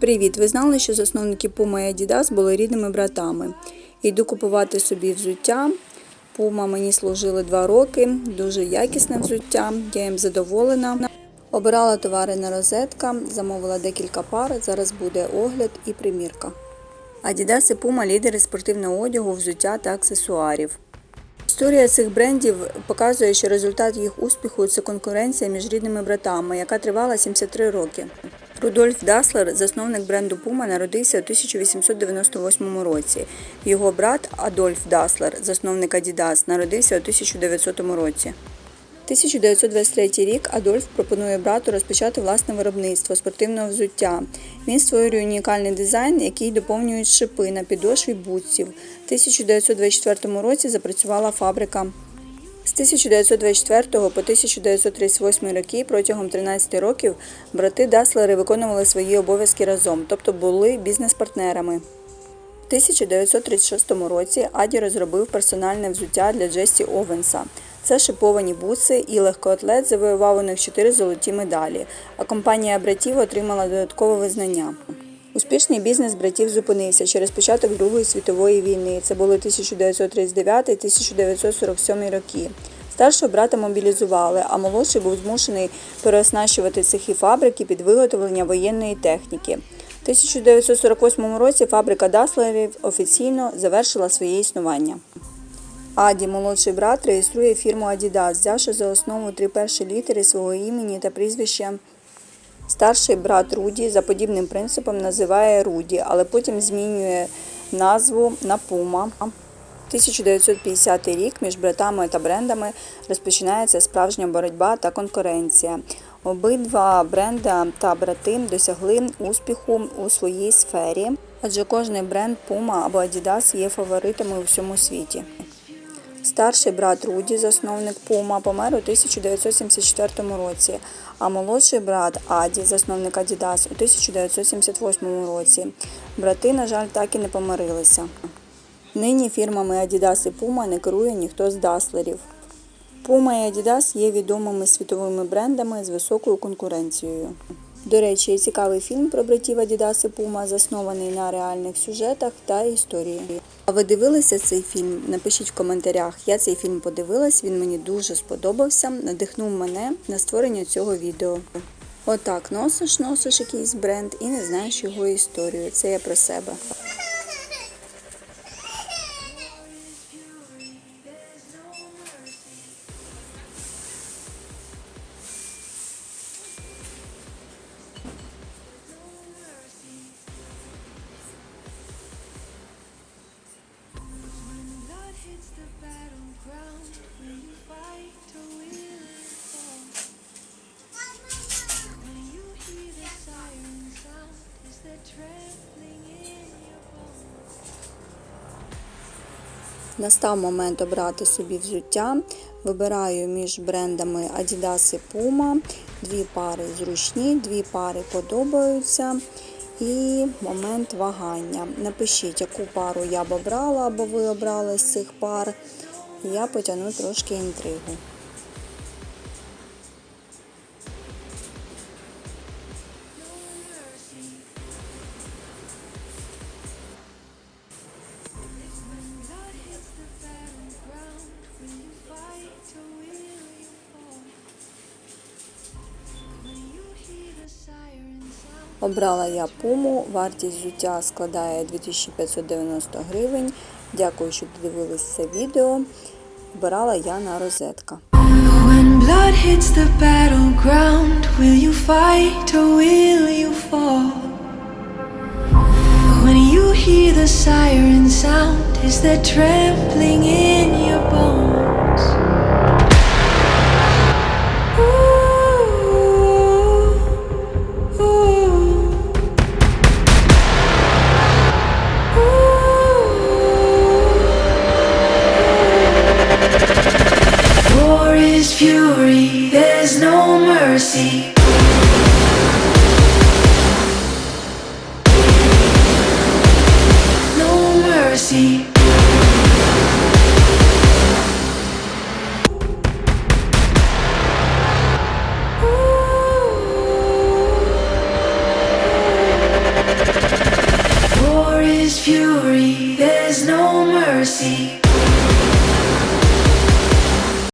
Привіт! Ви знали, що засновники Puma і Adidas були рідними братами. Йду купувати собі взуття. Puma мені служили два роки, дуже якісне взуття, я їм задоволена. Обирала товари на розетка, замовила декілька пар. Зараз буде огляд і примірка. Adidas і Puma – лідери спортивного одягу, взуття та аксесуарів. Історія цих брендів показує, що результат їх успіху це конкуренція між рідними братами, яка тривала 73 роки. Рудольф Даслер, засновник бренду Puma, народився у 1898 році. Його брат Адольф Даслер, засновник Adidas, народився у 1900 році. 1923 рік Адольф пропонує брату розпочати власне виробництво спортивного взуття. Він створює унікальний дизайн, який доповнюють шипи на підошві бутсів. У 1924 році запрацювала фабрика. З 1924 по 1938 роки протягом 13 років брати Даслери виконували свої обов'язки разом, тобто були бізнес-партнерами. У 1936 році Аді розробив персональне взуття для Джесі Овенса. Це шиповані бутси і легкоатлет завоював у них 4 золоті медалі, а компанія братів отримала додаткове визнання. Успішний бізнес братів зупинився через початок Другої світової війни. Це були 1939-1947 роки. Старшого брата мобілізували, а молодший був змушений переоснащувати цехи фабрики під виготовлення воєнної техніки. У 1948 році фабрика Даслерів офіційно завершила своє існування. Аді, молодший брат, реєструє фірму Adidas, взявши за основу три перші літери свого імені та прізвища. Старший брат Руді за подібним принципом називає Руді, але потім змінює назву на Puma. 1950 рік між братами та брендами розпочинається справжня боротьба та конкуренція. Обидва бренда та брати досягли успіху у своїй сфері, адже кожний бренд Puma або Adidas є фаворитами у всьому світі. Старший брат Руді, засновник Puma, помер у 1974 році, а молодший брат Аді, засновник Adidas, у 1978 році. Брати, на жаль, так і не помирилися. Нині фірмами Adidas і Puma не керує ніхто з даслерів. Puma і Adidas є відомими світовими брендами з високою конкуренцією. До речі, цікавий фільм про братів Адідас і Пума заснований на реальних сюжетах та історії. А ви дивилися цей фільм? Напишіть в коментарях. Я цей фільм подивилась, він мені дуже сподобався, надихнув мене на створення цього відео. Отак, носиш, носиш якийсь бренд і не знаєш його історію. Це я про себе. Настав момент обрати собі взуття. Вибираю між брендами Adidas і Puma. Дві пари зручні, дві пари подобаються. І момент вагання. Напишіть, яку пару я б обрала або ви обрали з цих пар. Я потягну трошки інтригу. Обрала я пуму, вартість взуття складає 2590 гривень. Дякую, що дивились це відео. Обирала я на розетка. When you hear the siren sound, is there trembling in your bones? There's no mercy. No mercy. Ooh. is fury, there's no mercy.